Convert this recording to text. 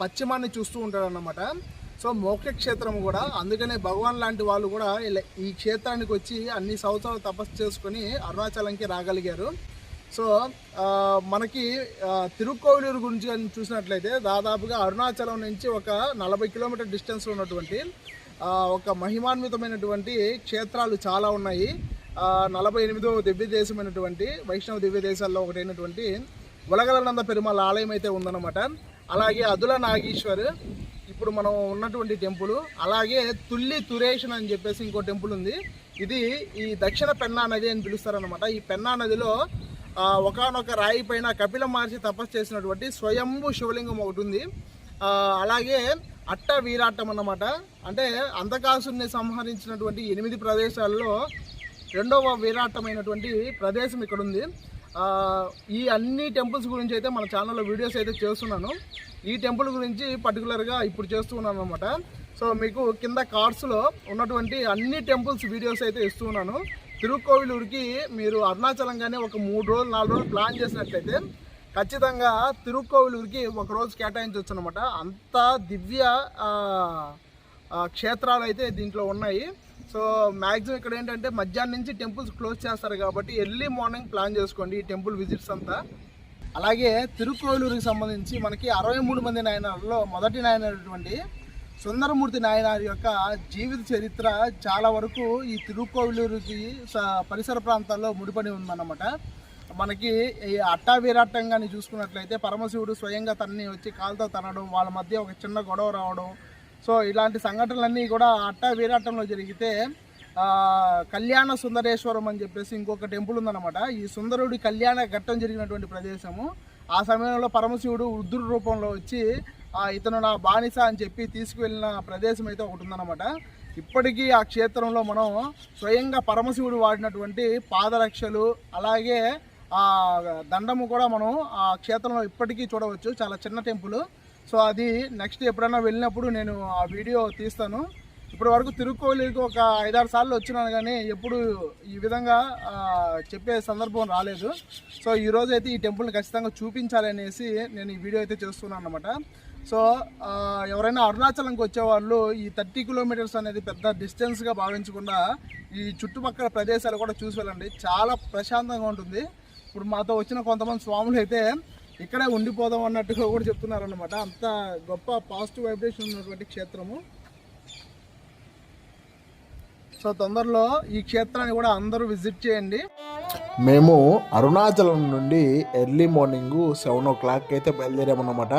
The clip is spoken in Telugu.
పశ్చిమాన్ని చూస్తూ ఉంటాడనమాట అన్నమాట సో మోక్ష క్షేత్రం కూడా అందుకనే భగవాన్ లాంటి వాళ్ళు కూడా ఇలా ఈ క్షేత్రానికి వచ్చి అన్ని సంవత్సరాలు తపస్సు చేసుకొని అరుణాచలంకి రాగలిగారు. సో మనకి తిరుక్కోవిలూరు గురించి చూసినట్లయితే దాదాపుగా అరుణాచలం నుంచి ఒక నలభై కిలోమీటర్ డిస్టెన్స్లో ఉన్నటువంటి ఒక మహిమాన్వితమైనటువంటి క్షేత్రాలు చాలా ఉన్నాయి. నలభై ఎనిమిదో దివ్య దేశమైనటువంటి వైష్ణవ దివ్య దేశాల్లో ఒకటైనటువంటి ఉలగలనంద పెరుమాళ ఆలయం అయితే ఉందన్నమాట. అలాగే అదుల నాగేశ్వర్ ఇప్పుడు మనం ఉన్నటువంటి టెంపుల్ అలాగే తుల్లి తురేషన్ అని చెప్పేసి ఇంకో టెంపుల్ ఉంది. ఇది ఈ దక్షిణ పెన్నా నది అని పిలుస్తారనమాట ఈ పెన్నా నదిలో ఒకనొక రాయి పైన కపిల మహర్షి తపస్సు చేసినటువంటి స్వయంభు శివలింగం ఒకటి ఉంది. అలాగే అట్ట వీరాటం అన్నమాట. అంటే అంధకాసుని సంహరించినటువంటి ఎనిమిది ప్రదేశాల్లో రెండవ వీరాటమైనటువంటి ప్రదేశం ఇక్కడ ఉంది ఈ అన్ని టెంపుల్స్ గురించి అయితే మన ఛానల్లో వీడియోస్ అయితే చేస్తున్నాను. ఈ టెంపుల్ గురించి పర్టికులర్గా ఇప్పుడు చేస్తున్నాను అనమాట సో మీకు కింద కార్డ్స్లో ఉన్నటువంటి అన్ని టెంపుల్స్ వీడియోస్ అయితే ఇస్తున్నాను. తిరుక్కోవిలూరుకి మీరు అరుణాచలంగానే ఒక మూడు రోజులు నాలుగు రోజులు ప్లాన్ చేసినట్లయితే ఖచ్చితంగా తిరుక్కోవిలూరుకి ఒక రోజు కేటాయించవచ్చు అనమాట అంత దివ్య క్షేత్రాలు అయితే దీంట్లో ఉన్నాయి. సో మ్యాక్సిమం ఇక్కడ ఏంటంటే మధ్యాహ్నం నుంచి టెంపుల్స్ క్లోజ్ చేస్తారు కాబట్టి ఎర్లీ మార్నింగ్ ప్లాన్ చేసుకోండి ఈ టెంపుల్ విజిట్స్ అంతా. అలాగే తిరుక్కోవిలూరుకి సంబంధించి మనకి అరవై మూడు మంది నాయనార్లో మొదటి నాయనటువంటి సుందరమూర్తి నాయనారి యొక్క జీవిత చరిత్ర చాలా వరకు ఈ తిరుక్కోవిలూరుకి స- పరిసర ప్రాంతాల్లో ముడిపడి ఉందన్నమాట. మనకి ఈ అట్టా చూసుకున్నట్లయితే పరమశివుడు స్వయంగా తనని వచ్చి కాలుతో తనడం వాళ్ళ మధ్య ఒక చిన్న గొడవ రావడం సో ఇలాంటి సంఘటనలన్నీ కూడా అట్ట వీరాటంలో జరిగితే కళ్యాణ సుందరేశ్వరం అని చెప్పేసి ఇంకొక టెంపుల్ ఉందన్నమాట. ఈ సుందరుడి కళ్యాణ ఘట్టం జరిగినటువంటి ప్రదేశము. ఆ సమయంలో పరమశివుడు రుద్రుడి రూపంలో వచ్చి ఇతను నా బానిస అని చెప్పి తీసుకువెళ్ళిన ప్రదేశం అయితే ఒకటి ఉందన్నమాట. ఇప్పటికీ ఆ క్షేత్రంలో మనం స్వయంగా పరమశివుడు వాడినటువంటి పాదరక్షలు అలాగే ఆ దండము కూడా మనం ఆ క్షేత్రంలో ఇప్పటికీ చూడవచ్చు. చాలా చిన్న టెంపుల్. సో అది నెక్స్ట్ ఎప్పుడైనా వెళ్ళినప్పుడు నేను ఆ వీడియో తీస్తాను. ఇప్పటి వరకు తిరుక్కోలికి ఒక ఐదారు సార్లు వచ్చినాను కానీ ఎప్పుడు ఈ విధంగా చెప్పే సందర్భం రాలేదు. సో ఈ అయితే ఈ టెంపుల్ని ఖచ్చితంగా చూపించాలనేసి నేను ఈ వీడియో అయితే చేస్తున్నాను అనమాట సో ఎవరైనా అరుణాచలంకి వచ్చేవాళ్ళు ఈ థర్టీ కిలోమీటర్స్ అనేది పెద్ద డిస్టెన్స్గా భావించకుండా ఈ చుట్టుపక్కల ప్రదేశాలు కూడా చూసి వెళ్ళండి. చాలా ప్రశాంతంగా ఉంటుంది. ఇప్పుడు మాతో వచ్చిన కొంతమంది స్వాములు అయితే ఇక్కడే ఉండిపోదాం అన్నట్టుగా కూడా చెప్తున్నారు అనమాట అంత గొప్ప పాజిటివ్ వైబ్రేషన్ ఉన్నటువంటి క్షేత్రము. సో తొందరలో ఈ క్షేత్రాన్ని కూడా అందరూ విజిట్ చేయండి. మేము అరుణాచలం నుండి early morning seven o'clock అయితే బయలుదేరామన్నమాట.